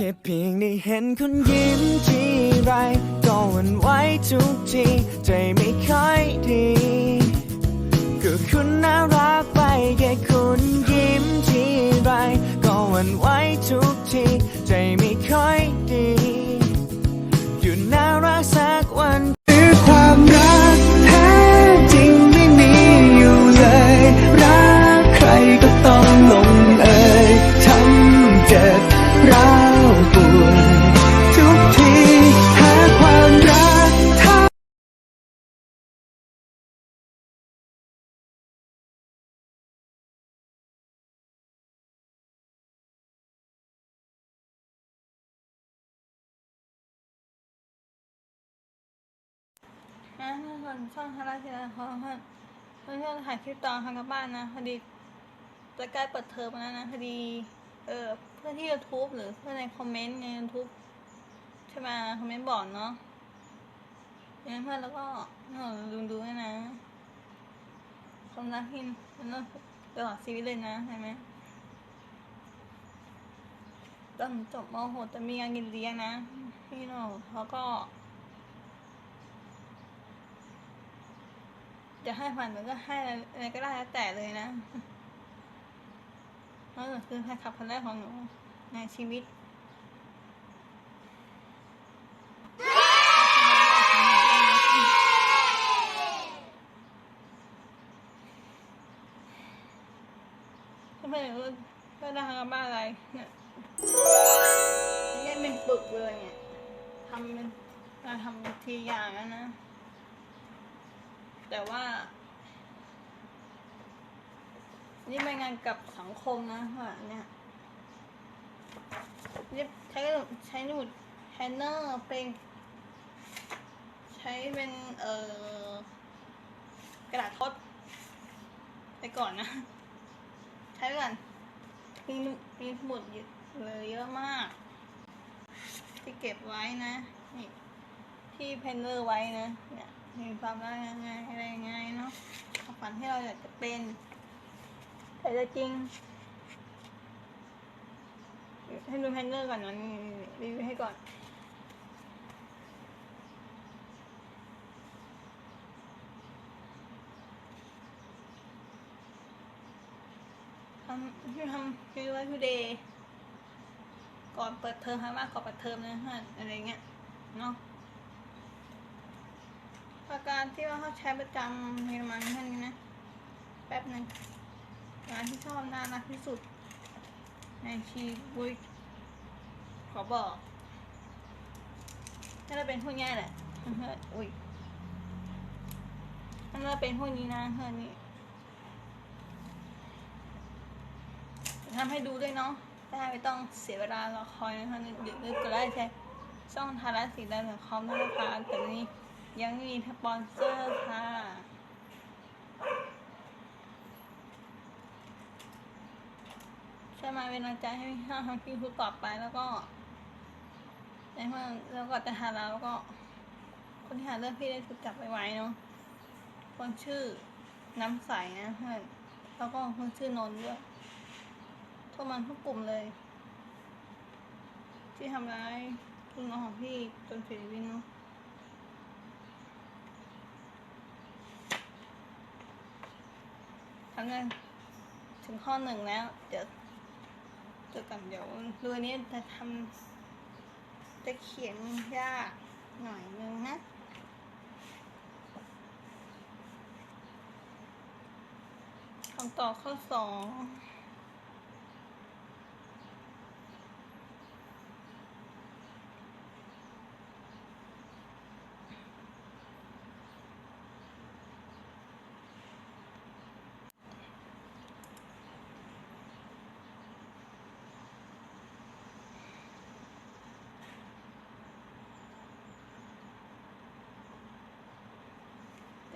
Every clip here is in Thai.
ค่เพียงได้เห็นคุณยิ้มทีไรก็หวันไหวทุกทีใจไม่ค่อยดีก็คุณน่ารักไปแค่คุณยิ้มทีไรก็หวันไหวทุกทีใจ นะทุกคนช่องทาราทีละเพื่อนเพื่อนเพื่อนถ่ายคลิปตอนทางกับบ้านนะพอดีจะใกล้เปิดเทอมแล้วนะพอดีเออเพื่อนที่ YouTube หรือเพื่อนในคอมเมนต์ใน YouTube ใช่ไหมคอมเมนต์บอกเนาะยังไงเพื่อนแล้วก็เออดูดูด้วยนะความรักที่มันต้องตลอดชีวิตเลยนะเห็นไหมตอนจบม .6 จะมีงานกินเลี้ยงนะ พี่น้องเขาก็ จะให้ผ่านมันก็ให้อะไรก็ได้แล้วแต่เลยนะเพราะหนูคือแฟนคลับคนแรกของหนูในชีวิตเพื่อนๆรู้เพื่อนได้ทำกันบ้านอะไรเนี่ยเนี่ยเป็นปึกเลยเนี่ยทำเป็นเราทำเป็นทีอย่างแล้วนะ แต่ว่า นี่เป็นงานกับสังคมนะค่ะเนี่ยนี่ใช้ใช้หนูดแฮนเนอร์เป็นใช้เป็นเอ่อกระดาษทดไปก่อนนะ ใช้ก่อนมีมีสมุดเยอะเลยเยอะมาก ที่เก็บไว้นะ นี่ที่เพนเนอร์ไว้นะเนี่ย มีความรักยังไงอะไรยังไงเนาะความฝันที่เราอยากจะเป็นแต่จะจริงให้ดูแพนเนอร์ก่อนนะนี่รีวิวให้ก่อนทำที่ทำคือว่า today ก่อนเปิดเทอมค่ะว่าก่อนเปิดเทอมนะฮะอะไรเงี้ยเนาะ ประการที่ว่าเขาใช้ประจำเยอรมันท่านนี้นะ แป๊บหนึ่งงานที่ชอบน่ารักที่สุด ในชีวิตขอบอกถ้าเราเป็นพวกนี้แหละเพื่อนๆอุ้ยถ้าเราเป็นพวกนี้นะเพื่อนนี่ทำให้ดูด้วยเนาะได้ไม่ต้องเสียเวลารอคอยนะคะนึกนึกก็ได้ใช่ช่องทาราสีดำของเขานะคะแต่นี้ ยังมีสปอนเซอร์ค่ะ ช่วยมาเป็นกำลังใจให้ห้าทำคลิปต่อไปแล้วก็ในเมื่อแล้วก็จะหาเราแล้วก็ คนที่หาเรื่องพี่ได้ถูกจับไปไว้เนาะคนชื่อน้ำใสนะเพื่อนแล้วก็คนชื่อนนท์ด้วยโทรมันทุกกลุ่มเลย ที่ทำร้ายลูกน้องของพี่จนเสียชีวิตเนาะั้งานถึงข้อหนึ่งแล้ว เดี๋ยวเจอกันเดี๋ยวรูนี้จะทำจะเขียนยากหน่อยนึงนะคำตอบข้อสอง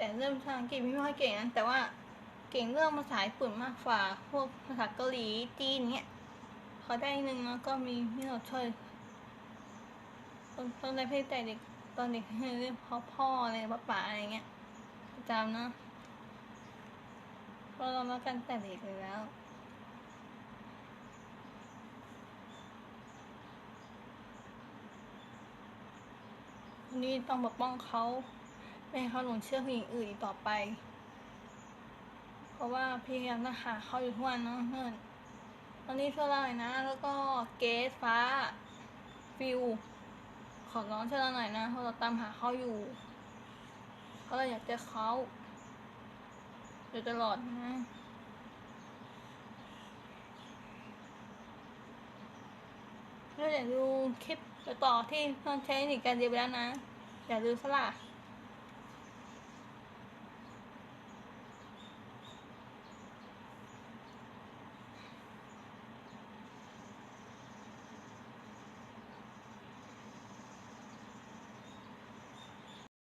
แต่เริ่มงภาษาอังกฤษไม่ค่อยเก่งนะแต่ว่าเก่งเรื่องภาษาญี่ปุ่นมากกว่าพวกภาษาเกาหลีจีนเนี้ยพอได้หนึ่งแล้วก็มีพี่เราช่วยตอนตอนได้เพ่แต่เด็กตอนเด็กเรื่องพ่อพ่ออะไรป้าป๋าอะไรเงี้ยจำนะเพราเรามากันแต่เด็กเลยแล้วนี่ต้องปกป้องเขา ไม่ให้เขาหลงเชื่อผู้หญิงอื่นอีกต่อไป เพราะว่าพี่ยังต้องหาเขาอยู่ทุกวันเนาะเพื่อนตอนนี้ช่วยเราหน่อยนะ แล้วก็เกสฟ้าฟิวขอร้องช่วยเราหน่อยนะเพราะเราตามหาเขาอยู่เพราะเราอยากเจอเขาอยู่ตลอดนะแล้วอย่าดูคลิปต่อที่เพื่อนใช้ในการเรียนไปแล้วนะ อย่าลืมสละ